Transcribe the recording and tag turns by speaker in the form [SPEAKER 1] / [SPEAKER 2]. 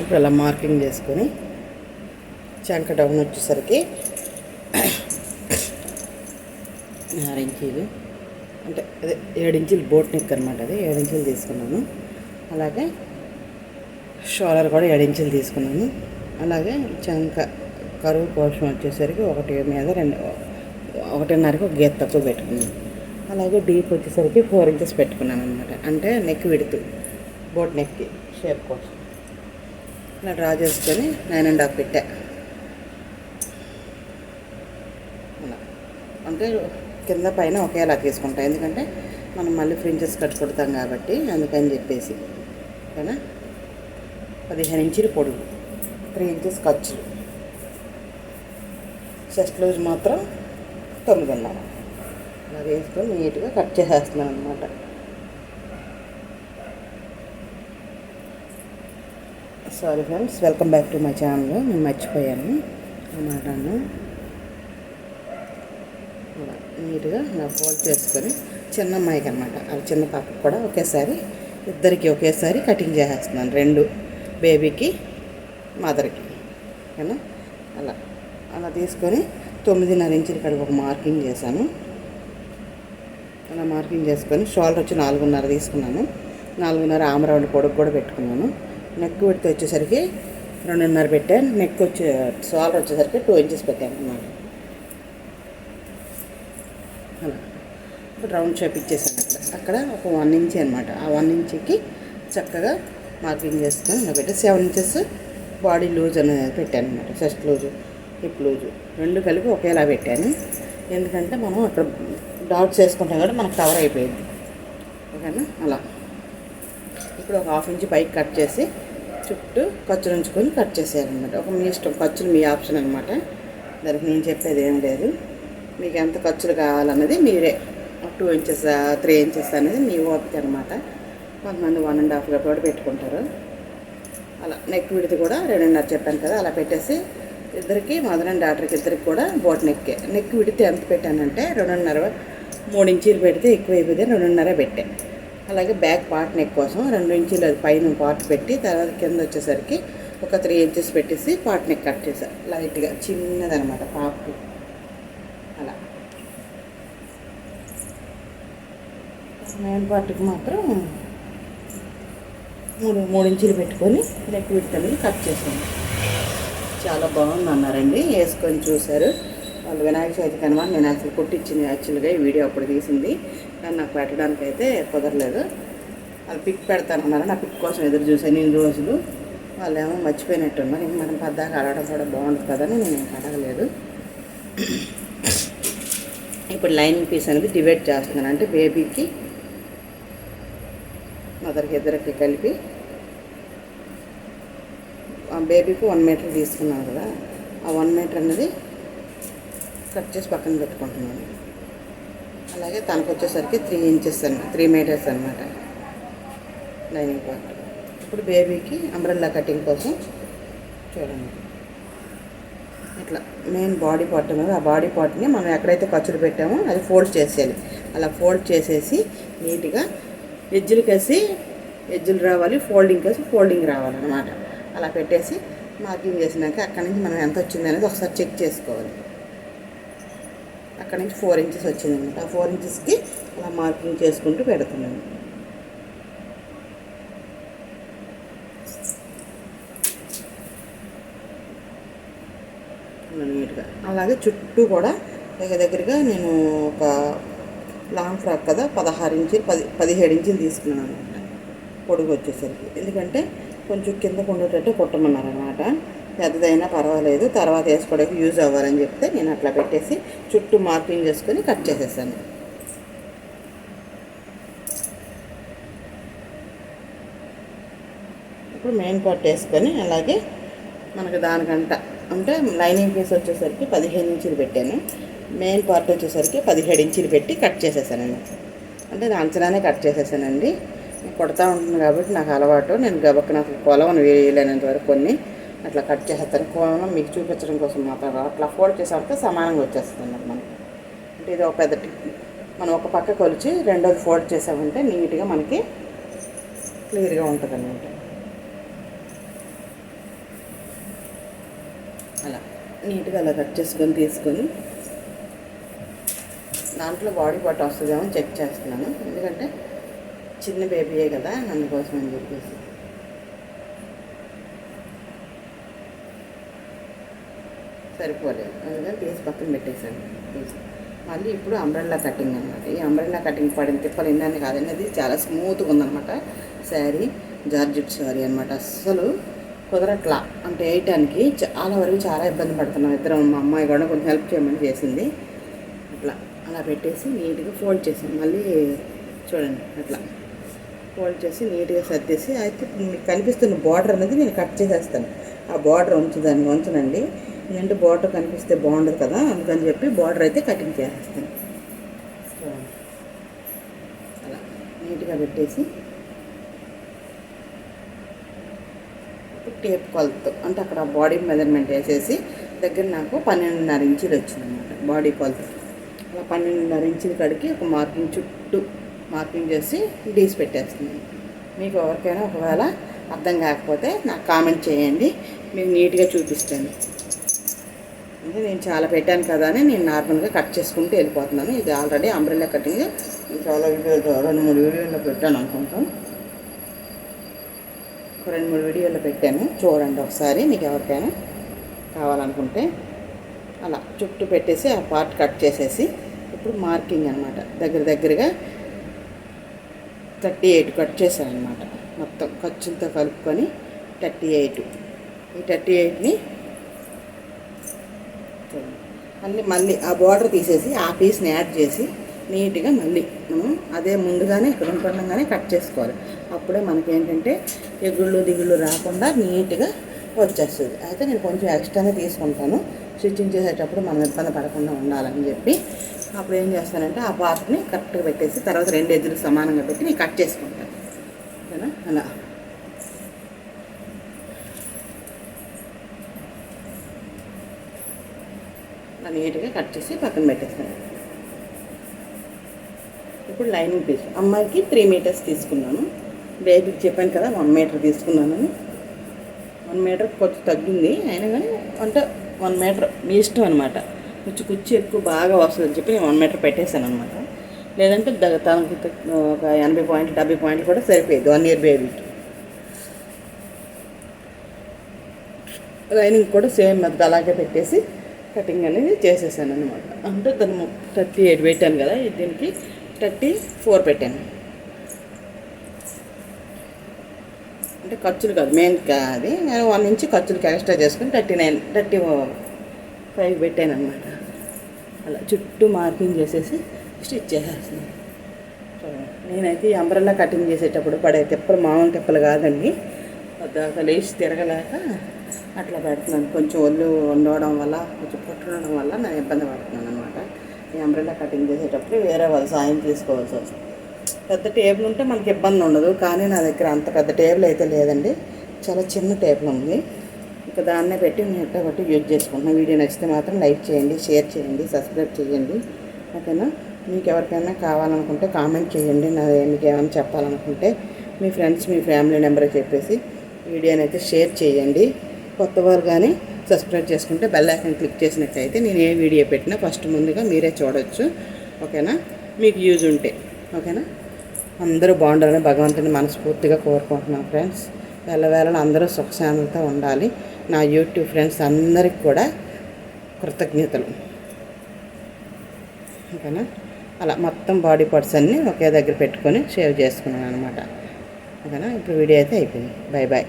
[SPEAKER 1] ఇప్పుడు అలా మార్కింగ్ చేసుకొని చంక డౌన్ వచ్చేసరికి ఆరు ఇంచీలు. అంటే అదే ఏడించీలు బోట్ నెక్ అనమాట అది. ఏడించీలు తీసుకున్నాను. అలాగే షోలర్ కూడా ఏడించీలు తీసుకున్నాను. అలాగే చంక కరువు పోషం వచ్చేసరికి ఒకటి మీద రెండు ఒకటిన్నరకి ఒక గీత తక్కువ పెట్టుకున్నాను. అలాగే డీప్ వచ్చేసరికి ఫోర్ ఇంచెస్ పెట్టుకున్నాను అనమాట అంటే నెక్ విడుతు బోట్ నెక్కి షేప్ కోసం. ఇలా డ్రా చేసుకొని నైన్ అండ్ హాఫ్ పెట్టా. అలా. అంటే కింద పైన ఒకేలా తీసుకుంటాం. ఎందుకంటే మనం మళ్ళీ ఫ్రించెస్ కట్ కొడతాం కాబట్టి అందుకని చెప్పేసి. ఓకేనా? పదిహేను ఇంచులు పొడుగు. త్రీ ఇంచెస్ ఖర్చులు చెస్ట్ లూజ్ మాత్రం తొమ్మిదిన్నర. అలా వేసుకొని నీట్గా కట్ చేసేస్తున్నాను అనమాట sorry friends welcome back to my channel. నేను మర్చిపోయాను. అన్నమాటను నీట్గా నా ఫోల్డ్ చేసుకొని చిన్న అమ్మాయికి అనమాట అది చిన్న పాపకు కూడా ఒకేసారి ఇద్దరికి ఒకేసారి కటింగ్ చేసేస్తున్నాను. రెండు బేబీకి మదర్కి. ఓకేనా? అలా అలా తీసుకొని తొమ్మిదిన్నర ఇంచులు ఇక్కడ ఒక మార్కింగ్ చేశాను. అలా మార్కింగ్ చేసుకొని షోల్డర్ వచ్చి నాలుగున్నర తీసుకున్నాను. నాలుగున్నర ఆమరౌండ్ పొడుగు కూడా పెట్టుకున్నాను. నెక్ పెడితే వచ్చేసరికి రెండున్నర పెట్టాను. నెక్ వచ్చే సాల్ వచ్చేసరికి టూ ఇంచెస్ పెట్టాను అన్నమాట. అలా. ఇప్పుడు రౌండ్ షేప్ ఇచ్చేసాను అక్కడ. అక్కడ ఒక వన్ ఇంచ్ అనమాట ఆ వన్ ఇంచ్కి చక్కగా మార్కింగ్ చేసుకొని ఇలా సెవెన్ ఇంచెస్ బాడీ లూజ్ అనేది పెట్టాను అనమాట చెస్ట్ లూజు హిప్ లూజు రెండు కలిపి ఒకేలా పెట్టాను. ఎందుకంటే మనం అక్కడ డాట్స్ వేసుకుంటాం కాబట్టి మనకు కవర్ అయిపోయింది. ఓకేనా? అలా. ఇప్పుడు ఒక హాఫ్ ఇంచ్ పైకి కట్ చేసి చుట్టూ ఖర్చులు ఉంచుకొని కట్ చేసేయాలన్నమాట. ఒక మీ ఇష్టం ఖర్చులు మీ ఆప్షన్ అనమాట దానికి నేను చెప్పేది ఏం లేదు. మీకు ఎంత ఖర్చులు కావాలన్నది మీరే. టూ ఇంచెస్ త్రీ ఇంచెస్ అనేది మీ ఓపిక అనమాట కొంతమంది వన్ అండ్ హాఫ్గా కూడా పెట్టుకుంటారు. అలా నెక్ విడిది కూడా రెండున్నర చెప్పాను కదా అలా పెట్టేసి ఇద్దరికి మదర్ అండ్ డాక్టర్కి ఇద్దరికి కూడా బోట్ నెక్కే. నెక్ విడితే ఎంత పెట్టానంటే రెండున్నర మూడు ఇంచీలు పెడితే ఎక్కువ అయిపోతే రెండున్నర పెట్టాను అలాగే బ్యాక్ పార్ట్ నెక్ కోసం రెండు ఇంచులు అది పైన పార్ట్ పెట్టి తర్వాత కింద వచ్చేసరికి ఒక త్రీ ఇంచెస్ పెట్టేసి పార్ట్ నెక్ కట్ చేశాను లైట్గా చిన్నదనమాట పాపు. అలా. మెయిన్ పార్ట్కి మాత్రం మూడు మూడు ఇంచులు పెట్టుకొని నెక్ విడత కట్ చేసాను చాలా బాగుంది అన్నారండి వేసుకొని చూశారు. వాళ్ళు వినాయక చవితికి అనమాట నేను అసలు కుట్టించింది యాక్చువల్గా ఈ వీడియో అప్పుడు తీసింది. కానీ నాకు పెట్టడానికి అయితే కుదరలేదు. వాళ్ళు పిక్ పెడతానన్నారు. నా పిక్ కోసం ఎదురు చూసాను ఇన్ని రోజులు. వాళ్ళు ఏమో మర్చిపోయినట్టున్నారు. ఇంక మనం పద్దాక అడగడం కూడా బాగుంటుంది కదని నేను అడగలేదు. ఇప్పుడు లైనింగ్ పీస్ అనేది డివైడ్ చేస్తున్నాను. అంటే బేబీకి మదర్కి ఇద్దరికి కలిపి. ఆ బేబీకి వన్ మీటర్ తీసుకున్నాను కదా. ఆ వన్ మీటర్ అనేది కట్ చేసి పక్కన పెట్టుకుంటున్నాను. అలాగే తనకు వచ్చేసరికి త్రీ ఇంచెస్ అన్నమాట త్రీ మీటర్స్ అనమాట లైనింగ్ పార్ట్ ఇప్పుడు బేబీకి అంబ్రెల్లా కటింగ్ కోసం చూడండి. ఇట్లా మెయిన్ బాడీ పార్ట్ ఉన్నది ఆ బాడీ పార్ట్ని మనం ఎక్కడైతే ఖర్చులు పెట్టామో అది ఫోల్డ్ చేసేయాలి. అలా ఫోల్డ్ చేసేసి నీట్గా ఎజ్జులు కేసి ఎజ్జులు రావాలి ఫోల్డింగ్ కేసి ఫోల్డింగ్ రావాలన్నమాట. అలా పెట్టేసి మార్కింగ్ చేసినాక అక్కడి నుంచి మనం ఎంత వచ్చింది అనేది ఒకసారి చెక్ చేసుకోవాలి. అక్కడ నుంచి ఫోర్ ఇంచెస్ వచ్చిందనమాట. ఆ ఫోర్ ఇంచెస్కి అలా మార్కింగ్ చేసుకుంటూ పెడుతున్నాను. నీట్గా. అలాగే చుట్టూ కూడా దగ్గర దగ్గరగా నేను ఒక లాంగ్ ఫ్రాక్ కదా పదహారు ఇంచులు పది పదిహేడు ఇంచులు తీసుకున్నాను అనమాట. పొడుగు వచ్చేసరికి. ఎందుకంటే కొంచెం కింద ఉండేటట్టు కుట్టమన్నారు అనమాట పెద్దదైనా పర్వాలేదు తర్వాత వేసుకోవడానికి యూజ్ అవ్వాలని చెప్తే నేను అట్లా పెట్టేసి చుట్టూ మార్కింగ్ చేసుకొని కట్ చేసేసాను ఇప్పుడు మెయిన్ పార్ట్ వేసుకొని అలాగే మనకు దానికంట అంటే లైనింగ్ పీస్ వచ్చేసరికి పదిహేను ఇంచులు పెట్టాను. మెయిన్ పార్ట్ వచ్చేసరికి పదిహేడు ఇంచులు పెట్టి కట్ చేసేసానండి అంటే నా అంచనానే కట్ చేసేసానండి. కొడతా ఉంటుంది కాబట్టి నాకు అలవాటు. నేను గబక్క నాకు కొలవను వేయలేనంత వరకు కొన్ని. అట్లా కట్ చేసేస్తారు. కోలం మీకు చూపించడం కోసం మాత్రం అట్లా ఫోల్డ్ చేసేస్తే సమానంగా వచ్చేస్తుంది అన్నమాట. మనకి అంటే ఇది ఒక పెద్ద టిప్ మనం ఒక పక్క కొలిచి రెండోది ఫోల్డ్ చేసామంటే నీట్గా మనకి క్లియర్గా ఉంటుంది అన్నమాట అలా నీట్గా అలా కట్ చేసుకొని తీసుకొని దాంట్లో బాడీ పార్ట్ వస్తుందేమో చెక్ చేస్తున్నాను. ఎందుకంటే చిన్న బేబీయే కదా అందుకోసం అని చెప్పేసి. సరిపోలేదు. అందుకని తీసి పక్కన పెట్టేశాను. తీసి. మళ్ళీ ఇప్పుడు అంబ్రెల్లా కటింగ్ అనమాట ఈ అంబ్రెల్లా కటింగ్ పడిన తిప్పలు ఎన్ని కాదండి. అది చాలా స్మూత్గా ఉందన్నమాట. శారీ జార్జెట్ శారీ అనమాట అస్సలు కుదరట్లా. అంటే వేయటానికి చాలా వరకు చాలా ఇబ్బంది పడుతున్నాం ఇద్దరం. మా అమ్మాయి కూడా కొంచెం హెల్ప్ చేయమని చేసింది. అట్లా. అలా పెట్టేసి నీట్గా ఫోల్డ్ చేసాం మళ్ళీ చూడండి. అట్లా. ఫోల్డ్ చేసి నీట్గా సర్దేసి అయితే మీకు కనిపిస్తున్న బార్డర్ అనేది నేను కట్ చేసేస్తాను. ఆ బార్డర్ ఉంచు దాన్ని ఉంచనండి. ఏంటంటే బార్డర్ కనిపిస్తే బాగుండదు కదా అందుకని చెప్పి బార్డర్ అయితే కటింగ్ చేసేస్తాను. అలా నీట్గా పెట్టేసి టేప్ కొలత అంటే అక్కడ బాడీ మెజర్మెంట్ వేసేసి దగ్గర నాకు పన్నెండున్నర ఇంచులు వచ్చిందన్నమాట బాడీ కొలత. అలా పన్నెండున్నర ఇంచుల కడిగి ఒక మార్కింగ్ చుట్టూ మార్కింగ్ చేసి డీస్ పెట్టేస్తున్నాను. మీకు ఎవరికైనా ఒకవేళ అర్థం కాకపోతే నాకు కామెంట్ చేయండి మీకు నీట్గా చూపిస్తాను. అంటే నేను చాలా పెట్టాను కదా అని నేను నార్మల్గా కట్ చేసుకుంటూ వెళ్ళిపోతున్నాను. ఇది ఆల్రెడీ అంబ్రెల్లా కటింగ్ చాలా వీడియోలు రెండు మూడు వీడియోలో పెట్టాను అనుకుంటాం ఒక రెండు మూడు వీడియోలో పెట్టాను. చూడండి ఒకసారి మీకు ఎవరికైనా కావాలనుకుంటే. అలా చుట్టూ పెట్టేసి ఆ పార్ట్ కట్ చేసేసి ఇప్పుడు మార్కింగ్ అనమాట దగ్గర దగ్గరగా థర్టీ ఎయిట్ కట్ చేశాను అనమాట మొత్తం ఖర్చులతో కలుపుకొని థర్టీ ఎయిట్ ఈ థర్టీ ఎయిట్ని మళ్ళీ మళ్ళీ ఆ బార్డర్ తీసేసి ఆ పీస్ని యాడ్ చేసి నీట్గా మళ్ళీ అదే ముందుగానే ఇక్కడ ఉంటుండగానే కట్ చేసుకోవాలి. అప్పుడే మనకి ఏంటంటే ఎగుళ్ళు దిగుళ్ళు రాకుండా నీట్గా వచ్చేస్తుంది. అయితే నేను కొంచెం ఎక్స్ట్రానే తీసుకుంటాను. స్టిచ్చింగ్ చేసేటప్పుడు మనం ఇబ్బంది పడకుండా ఉండాలని చెప్పి అప్పుడు ఏం చేస్తానంటే ఆ పార్ట్ని కరెక్ట్గా పెట్టేసి తర్వాత రెండు ఎదురు సమానంగా పెట్టి నేను కట్ చేసుకుంటాను. ఓకేనా? అలా. అలా నీట్గా కట్ చేసి పక్కన పెట్టేస్తాను. ఇప్పుడు లైనింగ్ పీస్. అమ్మాయికి త్రీ మీటర్స్ తీసుకున్నాను. బేబీకి చెప్పాను కదా వన్ మీటర్ తీసుకున్నానని. వన్ మీటర్ కొంచెం తగ్గింది. అయినా కానీ అంటే వన్ మీటర్ మీ ఇష్టం అనమాట కొంచెం కుచ్చి ఎక్కువ బాగా వస్తుందని చెప్పి నేను వన్ మీటర్ పెట్టేశాను అనమాట లేదంటే తనకి ఒక ఎనభై పాయింట్లు డెబ్బై పాయింట్లు కూడా సరిపోయేది. వన్ ఇయర్ బేబీకి లైనింగ్ కూడా సేమ్ మెథడ్ అలాగే పెట్టేసి కటింగ్ అనేది చేసేసాను అనమాట అంటే దాన్ని థర్టీ ఎయిట్ పెట్టాను కదా దీనికి థర్టీ ఫోర్ పెట్టాను. అంటే ఖర్చులు కాదు మెయిన్ అది నేను వన్ ఇంచ్ ఖర్చులకి ఎక్స్ట్రా చేసుకుని థర్టీ నైన్ థర్టీ ఫైవ్ పెట్టాను అనమాట అలా చుట్టూ మార్కింగ్ చేసేసి స్టిచ్ చేసేస్తున్నాను. నేనైతే ఈ కటింగ్ చేసేటప్పుడు పడే తిప్పలు మామూలు తిప్పలు కాదండి. అసలు వేసి తిరగలేక అట్లా పెడుతున్నాను. కొంచెం ఒళ్ళు ఉండడం వల్ల కొంచెం పుట్టడం వల్ల నేను ఇబ్బంది పడుతున్నాను అనమాట ఈ అంబ్రెల్లా కటింగ్ చేసేటప్పుడు వేరే వాళ్ళ సాయం తీసుకోవాల్సి వస్తుంది. పెద్ద టేబుల్ ఉంటే మనకి ఇబ్బంది ఉండదు. కానీ నా దగ్గర అంత పెద్ద టేబుల్ అయితే లేదండి. చాలా చిన్న టేబుల్ ఉంది. ఇంకా దాన్నే పెట్టి నేను ఎట్లా బట్టి యూజ్ చేసుకుంటున్నాను వీడియో నచ్చితే మాత్రం లైక్ చేయండి షేర్ చేయండి సబ్స్క్రైబ్ చేయండి. ఓకేనా? మీకు ఎవరికైనా కావాలనుకుంటే కామెంట్ చేయండి. నా మీకు ఏమైనా చెప్పాలనుకుంటే మీ ఫ్రెండ్స్ మీ ఫ్యామిలీ నెంబర్ చెప్పేసి వీడియోని అయితే షేర్ చేయండి. కొత్తవారు కానీ సబ్స్క్రైబ్ చేసుకుంటే బెల్ ఐకాన్ క్లిక్ చేసినట్టయితే నేను ఏ వీడియో పెట్టినా ఫస్ట్ ముందుగా మీరే చూడొచ్చు. ఓకేనా? మీకు యూజ్ ఉంటే. ఓకేనా? అందరూ బాగుండాలని భగవంతుని మనస్ఫూర్తిగా కోరుకుంటున్నాను ఫ్రెండ్స్ వెళ్ళవేళలో అందరూ సుఖశాంతితో ఉండాలి. నా యూట్యూబ్ ఫ్రెండ్స్ అందరికి కూడా కృతజ్ఞతలు. ఓకేనా? అలా మొత్తం బాడీ పార్ట్స్ అన్నీ ఒకే దగ్గర పెట్టుకొని షేవ్ చేసుకున్నాను అనమాట ఓకేనా? ఇప్పుడు వీడియో అయితే అయిపోయింది. Bye bye